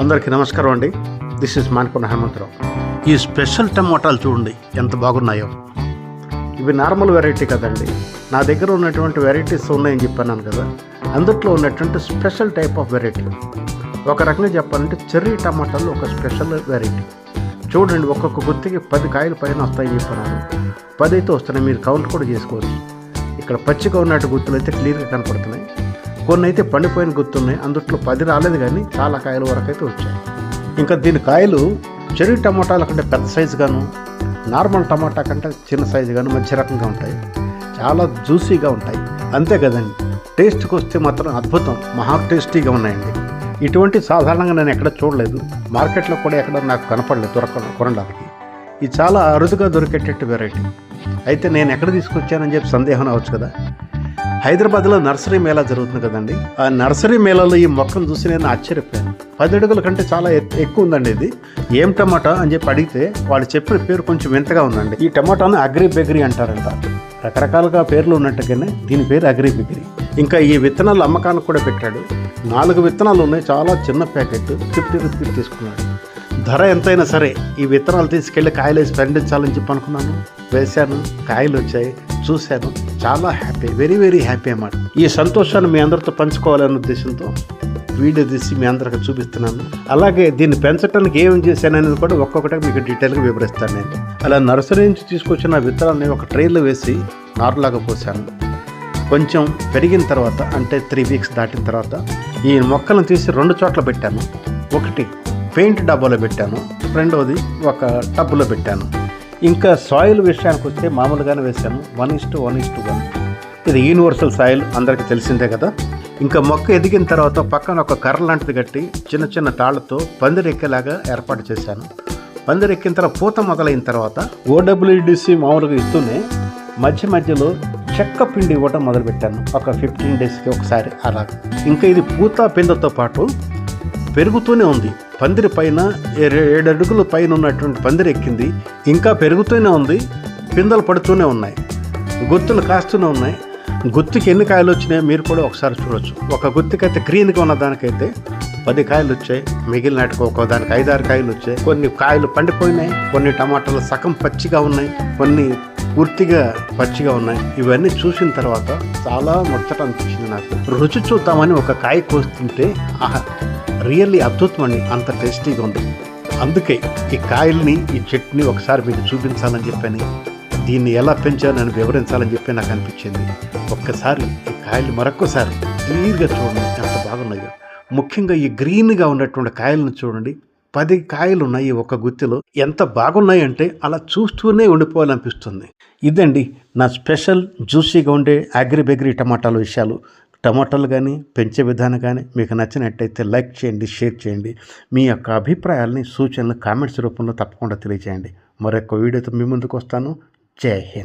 అందరికీ నమస్కారం అండి. దిస్ ఇస్ మాన్కొండ హనుమంతరావు ఈ స్పెషల్ టమోటాలు చూడండి ఎంత బాగున్నాయో. ఇవి నార్మల్ వెరైటీ కదండి. నా దగ్గర ఉన్నటువంటి వెరైటీస్ ఉన్నాయని చెప్పాను కదా. అందుట్లో ఉన్నటువంటి స్పెషల్ టైప్ ఆఫ్ వెరైటీ. ఒక రకంగా చెప్పాలంటే చెర్రీ టమాటాలు ఒక స్పెషల్ వెరైటీ. చూడండి ఒక్కొక్క గుత్తికి పది కాయలు పైన వస్తాయని చెప్పాను పది అయితే వస్తున్నాయి మీరు కౌంట్ కూడా చేసుకోవచ్చు. ఇక్కడ పచ్చిగా ఉన్నట్టు గుర్తులు అయితే క్లియర్గా కనపడుతున్నాయి. కొన్ని అయితే పండిపోయిన గుర్తున్నాయి అందుట్లో పది రాలేదు కానీ చాలా కాయల వరకు అయితే వచ్చాయి. ఇంకా దీని కాయలు చెర్రీ టమాటాల కంటే పెద్ద సైజు గాను నార్మల్ టమాటా కంటే చిన్న సైజు గాను మంచి రకంగా ఉంటాయి. చాలా జ్యూసీగా ఉంటాయి. అంతే కదండి. టేస్ట్కి వస్తే మాత్రం అద్భుతం. మహా టేస్టీగా ఉన్నాయండి. ఇటువంటి సాధారణంగా నేను ఎక్కడ చూడలేదు. మార్కెట్లో కూడా ఎక్కడ నాకు కనపడలేదు. దొరక కొనడానికి. ఇది చాలా అరుదుగా దొరికేటట్టు వెరైటీ అయితే నేను ఎక్కడ తీసుకొచ్చానని చెప్పి సందేహం అవచ్చు కదా. హైదరాబాద్లో నర్సరీ మేళా జరుగుతుంది కదండి. ఆ నర్సరీ మేళాలో ఈ మొక్కను చూసి నేను ఆశ్చర్యపోయాను. పది అడుగుల కంటే చాలా ఎత్- ఎక్కువ ఉందండి ఇది. ఏం టమాటా అని చెప్పి అడిగితే వాళ్ళు చెప్పిన పేరు కొంచెం వింతగా ఉందండి. ఈ టమాటాను అగ్రి బెగ్రీ అంటారంట. రకరకాలుగా పేర్లు ఉన్నట్టుగానే దీని పేరు అగ్రి బెగ్రీ ఇంకా ఈ విత్తనాలు అమ్మకానికి కూడా పెట్టాడు. నాలుగు విత్తనాలు ఉన్నాయి. చాలా చిన్న ప్యాకెట్. ఫిఫ్టీ రూపీస్ తీసుకున్నాడు. ధర ఎంతైనా సరే ఈ విత్తనాలు తీసుకెళ్ళి కాయలు వేసి పండించాలని చెప్పి అనుకున్నాను. వేశాను. కాయలు వచ్చాయి. చూశాను. చాలా హ్యాపీ వెరీ వెరీ హ్యాపీ అన్నమాట. ఈ సంతోషాన్ని మీ అందరితో పంచుకోవాలనే ఉద్దేశంతో వీడియో తీసి మీ అందరికి చూపిస్తున్నాను. అలాగే దీన్ని పెంచడానికి ఏం చేశాననేది కూడా ఒక్కొక్కటి మీకు డీటెయిల్గా వివరిస్తాను నేను. అలా నర్సరీ నుంచి తీసుకొచ్చిన విత్తనాలని ఒక ట్రైలో వేసి నారులాగా పోసాను కొంచెం పెరిగిన తర్వాత అంటే త్రీ వీక్స్ దాటిన తర్వాత ఈ మొక్కలను తీసి రెండు చోట్ల పెట్టాను. ఒకటి పెయింట్ డబ్బాలో పెట్టాను. రెండవది ఒక టబ్బులో పెట్టాను. ఇంకా సాయిల్ విషయానికి వస్తే మామూలుగానే వేశాను. One is to one is to one ఇది యూనివర్సల్ సాయిల్ అందరికీ తెలిసిందే కదా. ఇంకా మొక్క ఎదిగిన తర్వాత పక్కన ఒక కర్ర లాంటిది కట్టి చిన్న చిన్న తాళ్ళతో పందిరెక్కేలాగా ఏర్పాటు చేశాను. పందిరెక్కిన తర్వాత పూత మొదలైన తర్వాత ఓడబ్ల్యూడిసి మామూలుగా ఇస్తూనే మధ్య మధ్యలో చెక్క పిండి ఇవ్వటం మొదలుపెట్టాను. ఒక ఫిఫ్టీన్ డేస్కి ఒకసారి అలా ఇంకా ఇది పూత పిందతో పాటు పెరుగుతూనే ఉంది. పందిరి పైన ఏ- ఏడు అడుగుల పైన ఉన్నటువంటి పందిరి ఎక్కింది. ఇంకా పెరుగుతూనే ఉంది. పిందలు పడుతూనే ఉన్నాయి. గుత్తులు కాస్తూనే ఉన్నాయి. గుత్తికి ఎన్ని కాయలు వచ్చినాయో మీరు కూడా ఒకసారి చూడొచ్చు. ఒక గుత్తికైతే గ్రీన్గా ఉన్న దానికైతే పది కాయలు వచ్చాయి. మిగిలినట్టుకు ఒక దానికి ఐదారు కాయలు వచ్చాయి. కొన్ని కాయలు పండిపోయినాయి. కొన్ని టమాటాలు సగం పచ్చిగా ఉన్నాయి. కొన్ని పూర్తిగా పచ్చిగా ఉన్నాయి. ఇవన్నీ చూసిన తర్వాత చాలా ముచ్చట అనిపించింది నాకు. రుచి చూద్దామని ఒక కాయ కోస్తుంటే ఆహా రియల్లీ అద్భుతం అండి అంత టేస్టీగా ఉంది. అందుకే ఈ కాయల్ని ఈ చెట్టుని ఒకసారి మీకు చూపించాలని చెప్పని దీన్ని ఎలా పెంచానని వివరించాలని చెప్పి నాకు అనిపించింది. ఒక్కసారి ఈ కాయలు మరొకసారి క్లియర్గా చూడండి ఎంత బాగున్నాయో. ముఖ్యంగా ఈ గ్రీన్గా ఉన్నటువంటి కాయలను చూడండి. పది కాయలు ఉన్నాయి ఒక గుత్తిలో. ఎంత బాగున్నాయంటే అలా చూస్తూనే ఉండిపోవాలనిపిస్తుంది. ఇదండి నా స్పెషల్ జ్యూసీగా ఉండే అగ్రి బెగ్రీ టమాటాల విషయాలు. టమాటాలు కానీ పెంచే విధానం కానీ మీకు నచ్చినట్టయితే లైక్ చేయండి షేర్ చేయండి. మీ యొక్క అభిప్రాయాలని సూచనలు కామెంట్స్ రూపంలో తప్పకుండా తెలియజేయండి మరొక వీడియోతో మీ ముందుకు వస్తాను. జై హింద్.